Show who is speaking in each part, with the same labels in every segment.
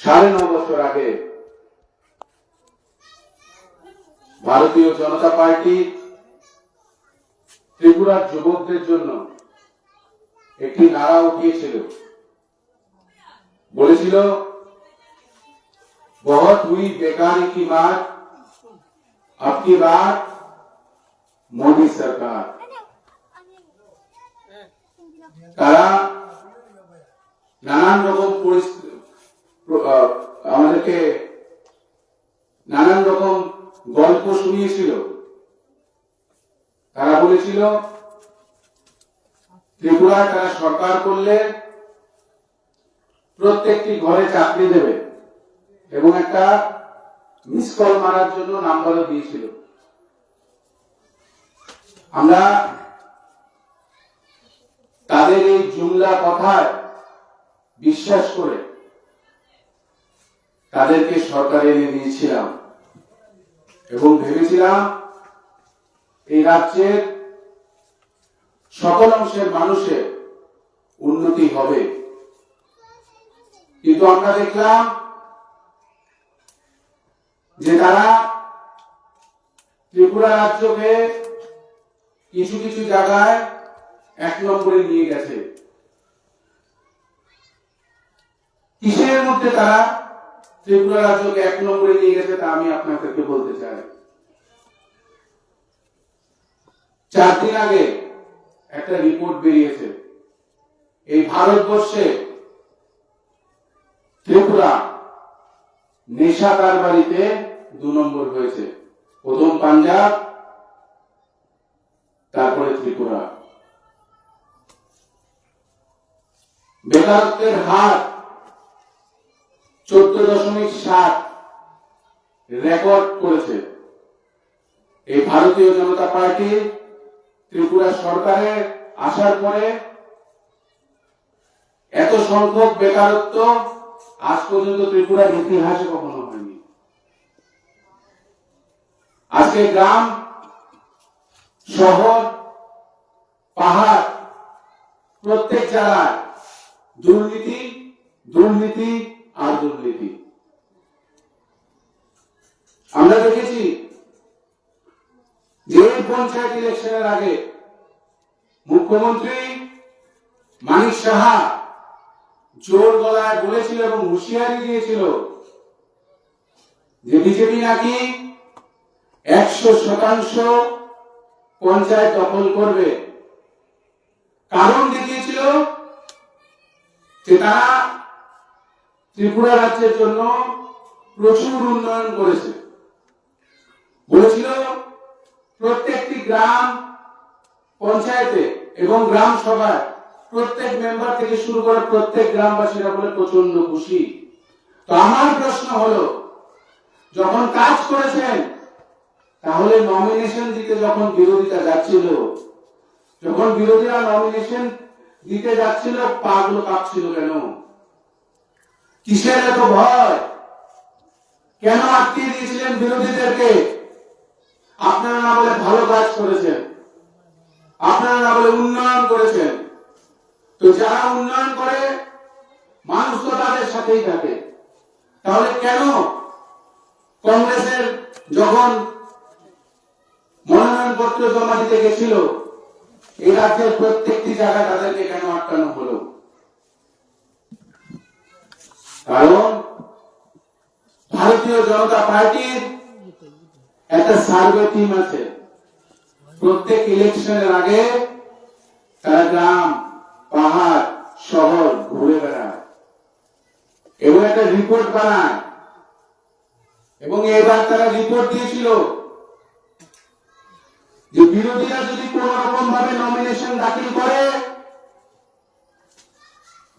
Speaker 1: সাড়ে ন বছর আগে ভারতীয় জনতা পার্টি ত্রিপুরার যুবকদের জন্য একটি নারা উঠিয়েছিল বলেছিল बहुत हुई बेकारी की बात अब की बात मोदी सरकार তারা নানান রকম আমাদেরকে নানান রকম গল্প শুনিয়েছিল। তারা বলেছিল, ত্রিপুরায় তারা সরকার করলে প্রত্যেকটি ঘরে চাকরি দেবে এবং একটা মিস কল মারার জন্য নাম্বারও দিয়েছিল। আমরা তাদের এই জুমলা কথায় বিশ্বাস করে তাদেরকে সরকারে এনে দিয়েছিলাম। এবং ভেবেছিলাম এই রাজ্যের সকল অংশের মানুষের উন্নতি হবে। কিন্তু আমরা দেখলাম যে তারা ত্রিপুরা রাজ্যকে কিছু কিছু জায়গায় এক নম্বরে নিয়ে গেছে। কিসের মধ্যে তারা ত্রিপুরা রাজ্যকে এক নম্বরে নিয়ে গেছে তা আমি আপনাদেরকে বলতে চাই। চার দিন আগে একটা রিপোর্ট বেরিয়েছে। এই ভারতবর্ষে ত্রিপুরা নেশা কারবারিতে দু নম্বর হয়েছে। প্রথম পাঞ্জাব, তারপরে ত্রিপুরা। বেকারত্বের হার চোদ্দ দশমিক সাত রেকর্ড করেছে। এই ভারতীয় জনতা পার্টি ত্রিপুরা সরকারে আসার পরে এত সংখ্যক বেকারত্ব আজ পর্যন্ত ত্রিপুরার ইতিহাসে কখনো হয়নি। আজকে গ্রাম, শহর, পাহাড়, প্রত্যেক জায়গায় দুর্নীতি দুর্নীতি আর দুর্নীতি আমরা দেখেছি যে পঞ্চায়েত ইলেকশনের আগে মুখ্যমন্ত্রী মানিক সাহা জোর গলায় বলেছিল এবং হুঁশিয়ারি দিয়েছিল যে বিজেপি নাকি একশো শতাংশ পঞ্চায়েত দখল করবে। কারণ দেখিয়েছিল যে তারা ত্রিপুরা রাজ্যের জন্য প্রচুর উন্নয়ন করেছে। বলেছিল প্রত্যেকটি গ্রাম পঞ্চায়েতে এবং গ্রাম সভায় প্রত্যেক মেম্বার থেকে শুরু করে প্রত্যেক গ্রামবাসীরা বলে প্রচণ্ড খুশি। তো আমার প্রশ্ন হলো, যখন কাজ করেছেন, তাহলে নমিনেশন দিতে যখন বিরোধিতা যাচ্ছিল, যখন বিরোধীরা নমিনেশন দিতে যাচ্ছিল, পাগলো কাঁপছিল কেন? কিসের এত ভয়? কেন আটকে দিয়েছিলেন বিরোধীদেরকে? আপনারা না বলে ভালো কাজ করেছেন। আপনারা না বলে উন্নয়ন করেছেন। তো যারা উন্নয়ন করে, মানুষ তো তাদের সাথেই থাকে। তাহলে কেন কংগ্রেসের যখন মনোনয়ন পত্র জমা দিতে গেছিল, এই রাজ্যের প্রত্যেকটি জায়গায় তাদেরকে কেন আটকানো হলো? কারণ ভারতীয় জনতা পার্টির একটা সার্ভে টিম আছে। প্রত্যেক ইলেকশনের আগে তারা গ্রাম, পাহাড়, শহর ঘুরে বেড়ায় এবং একটা রিপোর্ট বানায়। এবং এবার তারা রিপোর্ট দিয়েছিল যে বিরোধীরা যদি কোন রকম ভাবে নমিনেশন দাখিল করে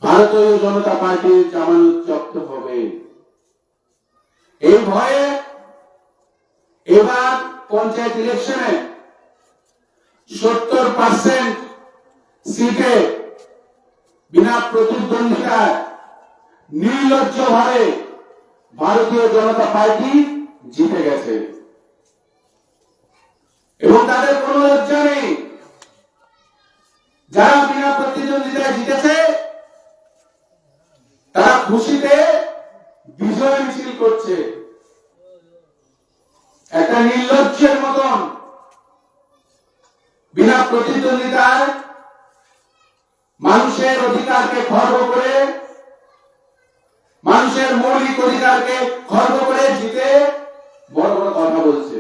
Speaker 1: ভারতীয় জনতা পার্টির জামানত জব্দ হবে। এই ভয়ে এবার পঞ্চায়েত ইলেকশনে সত্তর পার্সেন্ট সিটে বিনা প্রতিদ্বন্দ্বিতায় নির্লজ্জ ভাবে ভারতীয় জনতা পার্টি জিতে গেছে। এবং তাদের কোনো লজ্জা নেই। যারা নির্লজ্জের মতন। বিনা প্রতিদ্বন্দ্বিতায় মানুষের অধিকারকে খর্ব করে, মানুষের মৌলিক অধিকারকে খর্ব করে জিতে বড় বড় কথা বলছে।